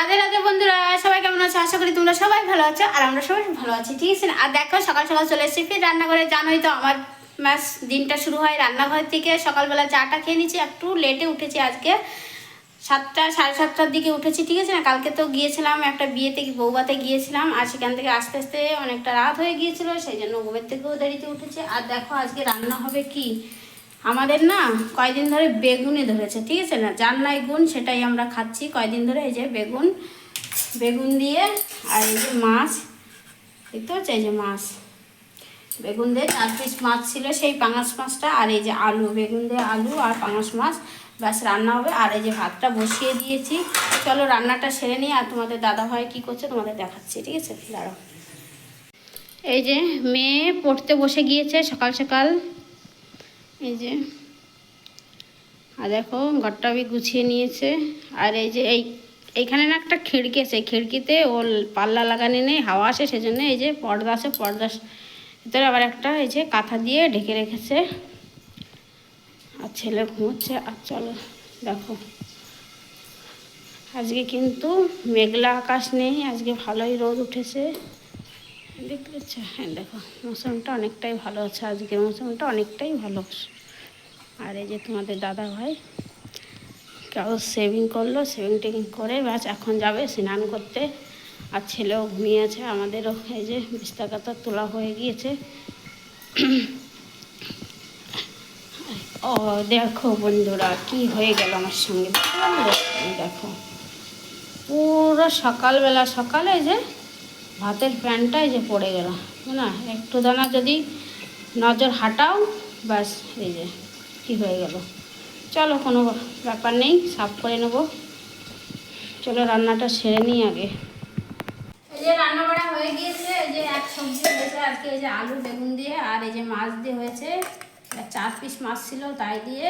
রাধে রাধে বন্ধুরা, সবাই কেমন আছো? আশা করি তোমরা সবাই ভালো আছো, আর আমরা সবাই ভালো আছি, ঠিক আছে? আর দেখো, সকাল সকাল চলে এসেছি, ফির রান্নাঘরে, জানোই তো আমার ম্যাস দিনটা শুরু হয় রান্নাঘর থেকে। সকালবেলা চাটা খেয়ে নিচ্ছি একটু লেটে উঠেছি আজকে। সাতটা, সাড়ে সাতটার দিকে উঠেছি, ঠিক আছে না? কালকে তো গিয়েছিলাম, একটা বিয়েতে বৌবাতে গিয়েছিলাম, আর সেখান থেকে আস্তে আস্তে অনেকটা রাত হয়ে গিয়েছিল, সেই জন্য ঘুমের থেকেও দেরিতে উঠেছে। আর দেখো, আজকে রান্না হবে কি? আমাদের না কয়দিন ধরে বেগুনে ধরেছে, ঠিক আছে না? যার নাই গুণ সেটাই আমরা খাচ্ছি। কয়দিন ধরে এই যে বেগুন বেগুন দিয়ে আর এই যে মাছ, দেখতে পাচ্ছ? এই যে মাছ, বেগুন দিয়ে চার পিস মাছ ছিল সেই পাঙাশ মাছটা আর এই যে আলু, বেগুন দিয়ে আলু আর পাঙাশ মাছ। ব্যাস, রান্না হবে। আর এই যে ভাতটা বসিয়ে দিয়েছি। চলো রান্নাটা সেরে নিই আর তোমাদের দাদা ভাই কী করছে তোমাদের দেখাচ্ছি, ঠিক আছে? দাঁড়াও। এই যে মেয়ে পড়তে বসে গিয়েছে সকাল সকাল। এই যে। আর দেখো, ঘরটা আমি গুছিয়ে নিয়েছে। আর এই যে এই এইখানে না একটা খিড়কি আছে। খিড়কিতে ওর পাল্লা লাগানো নেই, হাওয়া আসে, সেজন্য এই যে পর্দা আছে, পর্দা ভিতরে আবার একটা এই যে কাঁথা দিয়ে ঢেকে রেখেছে। আর ছেলে ঘুমোচ্ছে। আর চলো, দেখো। আজকে কিন্তু মেঘলা আকাশ নেই, আজকে ভালোই রোদ উঠেছে। দেখতে পাচ্ছ হ্যাঁ দেখো, মৌসুমটা অনেকটাই ভালো আছে, আজকের মৌসুমটা অনেকটাই ভালো। আর এই যে তোমাদের দাদা ভাই, কেউ সেভিং করল সেভিং টেভিং করে ব্যাস, এখন যাবে স্নান করতে। আর ছেলেও ঘুমিয়ে আছে, আমাদেরও এই যে বিস্তার কাতা তোলা হয়ে গিয়েছে। ও, দেখো বন্ধুরা, কি হয়ে গেল আমার সঙ্গে? দেখো, পুরো সকালবেলা, সকালে যে ভাতের প্যানটা এই যে পড়ে গেল না একটু দানা যদি নজর হাঁটাও, ব্যাস, এই যে, কী হয়ে গেল। চলো, কোনো ব্যাপার নেই, সাফ করে নেব। চলো, রান্নাটা সেরে নিই আগে। এই যে রান্না বাড়া হয়ে গিয়েছে, এই যে এক সবজি হয়েছে আজকে, এই যে আলু, বেগুন দিয়ে, আর এই যে মাছ দিয়ে হয়েছে। চার পিস মাছ ছিল, তাই দিয়ে।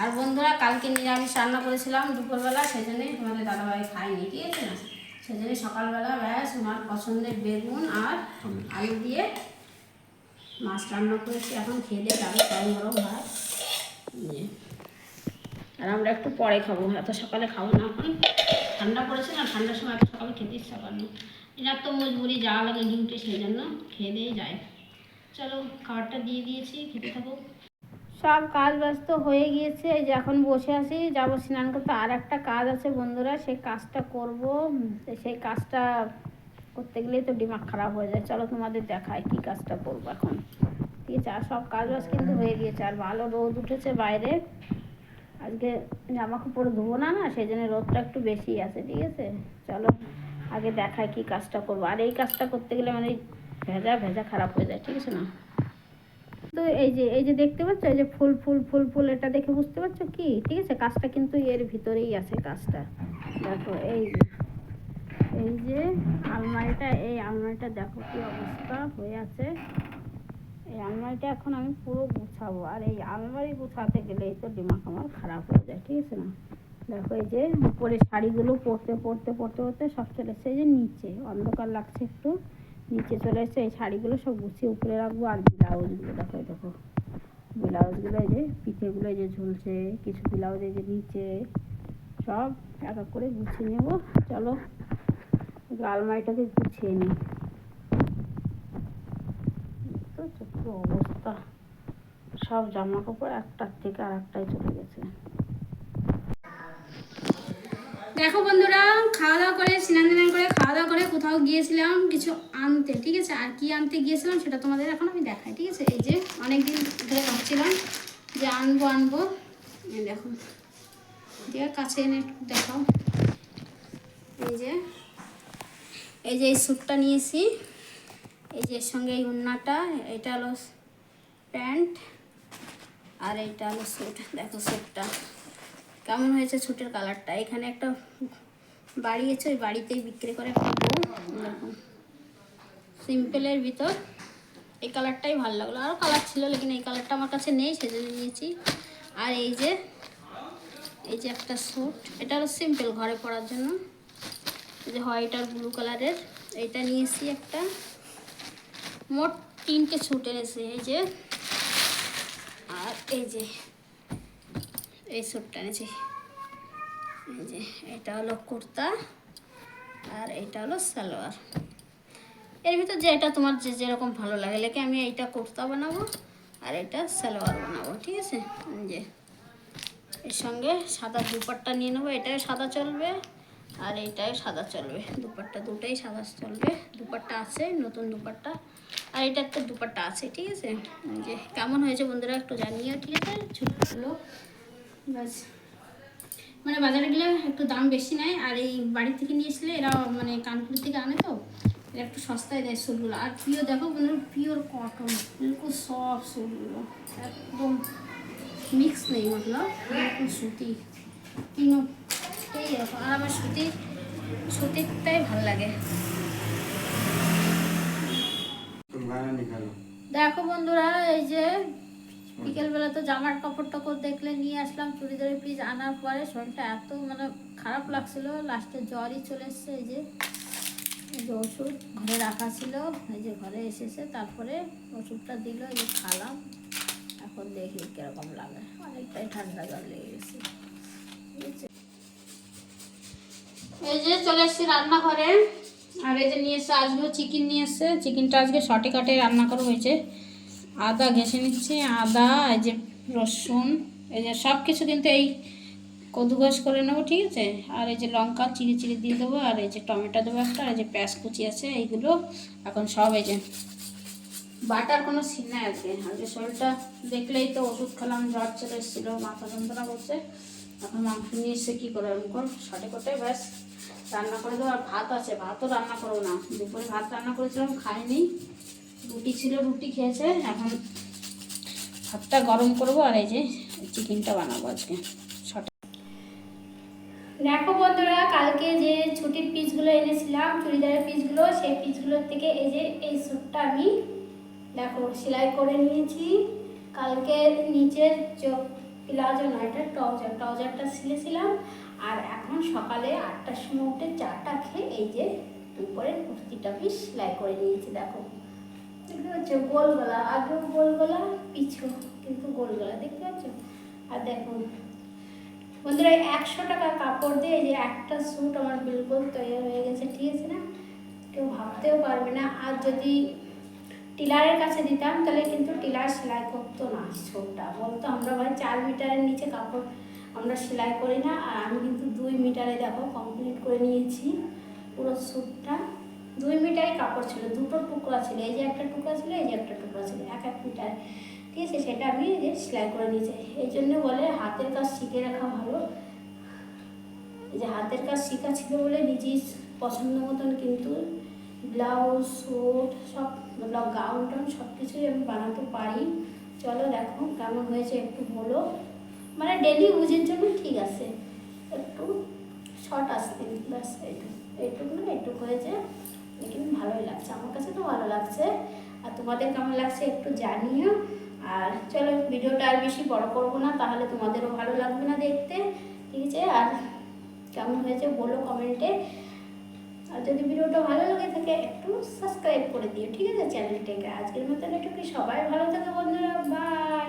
আর বন্ধুরা, কালকে নিরামিষ রান্না করেছিলাম দুপুরবেলা, সেই জন্যই তোমাদের দাদাভাই খায়নি, ঠিক আছে না? সেই জন্যই সকালবেলা ব্যাস ওনার পছন্দের বেগুন আর আলু। দিয়ে মাছ রান্না করেছি। এখন খেয়ে দিয়ে যাবে গরম গরম ভাত। আর আমরা একটু পরে খাব। এত সকালে খাব না এখন। ঠান্ডা পড়েছে না? ঠান্ডার সময় এত সকালে খেতে ইচ্ছা করে না। এনার তো মজবুরি যাওয়া লাগে ডিউটি সেই জন্য খেয়ে দিয়ে যায়। চলো খাবারটা দিয়ে দিয়েছি। খেতে থাকো। সব কাজ ব্যস্ত হয়ে গিয়েছে, এই যে এখন বসে আছি, যাব স্নান করতে। আর একটা কাজ আছে বন্ধুরা, সেই কাজটা করব। সেই কাজটা করতে গেলেই তো দিমাগ খারাপ হয়ে যায়। চলো তোমাদের দেখায় কি কাজটা করব এখন। ঠিক আছে, আর সব কাজ বাজ কিন্তু হয়ে গিয়েছে। আর ভালো রোদ উঠেছে বাইরে। আজকে জামা কাপড় ধোবো না না, সেই জন্য রোদটা একটু বেশি আছে, ঠিক আছে? চলো আগে দেখায় কি কাজটা করব। আর এই কাজটা করতে গেলে মানে ভেজা ভেজা খারাপ হয়ে যায়, ঠিক আছে না? তো এই যে এই যে দেখতে পাচ্ছ, এই যে ফুল ফুল ফুল ফুল, এটা দেখে বুঝতে পারছ কি? ঠিক আছে, কাজটা কিন্তু এর ভিতরেই আছে কাজটা। দেখো, এই যে এই যে আলমারিটা, এই আলমারিটা দেখো কি অবস্থা হয়ে আছে। এই আলমারিটা এখন আমি পুরো গুছাবো, আর এই আলমারি গুছাতে গেলেই তো দিমাগ আমার খারাপ হয়ে যায়, ঠিক আছে না? দেখো, এই যে উপরে শাড়িগুলো পরতে পরতে পরতে পরতে সব চলে এই যে নিচে, অন্ধকার লাগছে একটু। নিচে চলে এসছে, এই শাড়িগুলো সব গুছিয়ে উপরে রাখব আর ব্লাউজগুলো দেখো দেখো ব্লাউজগুলো এই যে পিঠেগুলো এই যে ঝুলছে, কিছু ব্লাউজ এই যে নিচে, সব এক এক করে গুছিয়ে নেব। চলো, আলমারিটাকে গুছিয়ে নিই। তো ছোট্ট অবস্থা। সব জামা কাপড় একটার থেকে আর একটাই চলে গেছে। দেখো বন্ধুরা খাওয়া দাওয়া করে, স্নান টান করে খাওয়া দাওয়া করে কোথাও গিয়েছিলাম কিছু আনতে, ঠিক আছে? আর কি আনতে গিয়েছিলাম সেটা তোমাদের এখন আমি দেখাই, ঠিক আছে? এই যে অনেকদিন ধরে ভাবছিলাম যে আনব আনব। দেখো, দিয়ে কাছে এনে দেখাও। এই যে এই যে এই স্যুটটা নিয়েছি। এই যে এর সঙ্গে এই উন্নাটা, এটা হলো প্যান্ট, আর এইটা হলো স্যুট। দেখো স্যুটটা। কেমন হয়েছে ছুটের কালারটা? এখানে একটা বাড়িয়েছে ওই বাড়িতেই বিক্রি করে সিম্পলের ভিতর। এই কালারটাই ভালো লাগল। আরও কালার ছিল, লেকিন এই কালারটা আমার কাছে নেই সেজন্য নিয়েছি আর এই যে এই যে একটা স্যুট এটা হলো সিম্পল ঘরে পরার জন্য। যে হোয়াইট আর ব্লু কালারের। এইটা নিয়েছি একটা। মোট তিনটে স্যুট এনেছি, এই যে। আর এই যে এই স্যুটটা এনেছি। এই যে, এটা হলো কুর্তা আর এটা হলো সালোয়ার। এর ভিতর যেটা তোমার যে যেরকম ভালো লাগে লেখে আমি এইটা কুর্তা বানাবো আর এটা সালোয়ার বানাবো, ঠিক আছে? যে, এর সঙ্গে সাদা দুপাট্টা নিয়ে নেব এটাই সাদা চলবে আর এইটাই সাদা চলবে। দুপাট্টা দুটাই সাদা চলবে, দুপাট্টা আছে, নতুন দুপাট্টা। আর এটা একটা দুপাট্টা আছে, ঠিক আছে? যে, কেমন হয়েছে বন্ধুরা একটু জানিও, ঠিক আছে? ছোটগুলো ব্যাস। মানে বাজারে গেলে একটু দাম বেশি নেয় আর এই বাড়ি থেকে নিয়ে আসলে এরা মানে কানপুর থেকে আনে তো এরা একটু সস্তায় দেয় সুলগুলো আর পিওর দেখো কোনো পিওর কটন বিলকুল সফট সুলগুলো একদম মিক্স নেই মতলব বিলকুল সুতি। কিনো এই রকম আর আমার সুতি সুতিরটাই ভালো লাগে। দেখো বন্ধুরা এই যে বিকেলবেলা তো জামার কাপড় টাপড় দেখলে নিয়ে আসলাম চুড়িদারের পিস আনার পরে শরীরটা এত মানে খারাপ লাগছিল লাস্টে জ্বরই চলে এসছে এই যে এই যে ওষুধ ঘরে রাখা ছিল এই যে ঘরে এসেছে তারপরে ওষুধটা দিল এই যে খালাম এখন দেখি কীরকম লাগে অনেকটাই ঠান্ডা জল লেগে গেছে? এই যে চলে এসেছি রান্নাঘরে আর এই যে নিয়ে এসছে আজকেও চিকেন নিয়ে এসছে চিকেনটা আজকে শর্টে কাটে রান্না করা হয়েছে আদা ঘেঁষে নিচ্ছি, আদা, এই যে রসুন, এই যে সব কিছু কিন্তু এই কদুগাস করে নেব, ঠিক আছে? আর এই যে লঙ্কা চিড়ি চিড়ি দিয়ে দেবো, আর এই যে টমেটো দেবো একটা, আর এই যে পেঁয়াজ কুচি আছে, এইগুলো এখন সব এই যে বাটার কোনো সিন নাই আজকে। আজকে শরীরটা দেখলেই তো ওষুধ খেলাম, জ্বর চলে এসেছিল, মাথা যন্ত্রণা করছে। এখন মাংস নিয়ে এসে কী করে এরকম কর কোটে, ব্যাস। রান্না করে দেবো, আর ভাত আছে, ভাতও রান্না করব না। দুপুরে ভাত রান্না করেছিলাম, খাইনি। রুটি ছিল, রুটি খেয়েছে। এখন ভাতটা গরম করব আর এই যে চিকেনটা বানাবো আজকে। দেখো বন্ধুরা, কালকে যে ছুটির পিসগুলো এনেছিলাম, চুড়িদারের পিসগুলো সেই পিসগুলোর থেকে এই যে এই স্যুটটা আমি দেখো সেলাই করে নিয়েছি। কালকে নিচের প্লাজো না, এটা ট্রাউজার। ট্রাউজারটা সিলেছিলাম আর এখন সকালে আটটার সময় উঠে চাটা খেয়ে এই যে উপরে কুর্তিটা পিস সেলাই করে নিয়েছি, দেখো। দেখতে পাচ্ছ গোল গলা আগেও গোল পিছু, কিন্তু গোল গলা দেখতে পাচ্ছ? আর দেখুন বন্ধুরা একশো টাকা কাপড় দিয়ে যে একটা স্যুট আমার বিলকুল তৈরি হয়ে গেছে, ঠিক আছে না? কেউ ভাবতেও পারবে না। আর যদি টিলারের কাছে দিতাম, তাহলে কিন্তু টিলার সেলাই করতো না স্যুটটা বলতো, আমরা ভাই চার মিটারের নিচে কাপড় আমরা সেলাই করি না, আর আমি কিন্তু দুই মিটারে দেখো কমপ্লিট করে নিয়েছি পুরো স্যুটটা দুই মিটারে কাপড় ছিল, দুটো টুকরা ছিল, এই যে একটা টুকরা ছিল, এই যে একটা টুকরা ছিল, এক এক মিটার। ঠিক আছে, সেটা আমি যে সেলাই করে নিয়েছি। এই জন্য বলে হাতের কাজ শিখে রাখা ভালো। যে হাতের কাজ শেখা ছিল বলে নিজেই পছন্দ মতন কিন্তু ব্লাউজ স্যুট সব গাউন টাউন সব কিছুই আমি বানাতে পারি। চলো দেখো কেমন হয়েছে, একটু বলো। মানে ডেলি ইউজের জন্য ঠিক আছে। একটু শর্ট আসতে ব্যাস এইটুকু এইটুকু না, এইটুকু হয়েছে। লেকিন ভালোই লাগছে। আমার কাছে তো ভালো লাগছে। আর তোমাদের কেমন লাগছে একটু জানিও। আর চলো, ভিডিওটা আর বেশি বড় করব না, তাহলে তোমাদেরও ভালো লাগবে না দেখতে। ঠিক আছে? আর কেমন হয়েছে বলো কমেন্টে আর যদি ভিডিওটা ভালো লাগে থাকে, একটু সাবস্ক্রাইব করে দিও। ঠিক আছে? চ্যানেলটাকে আজকের মতন একটু সবাই ভালো থাকে বন্ধুরা। বাই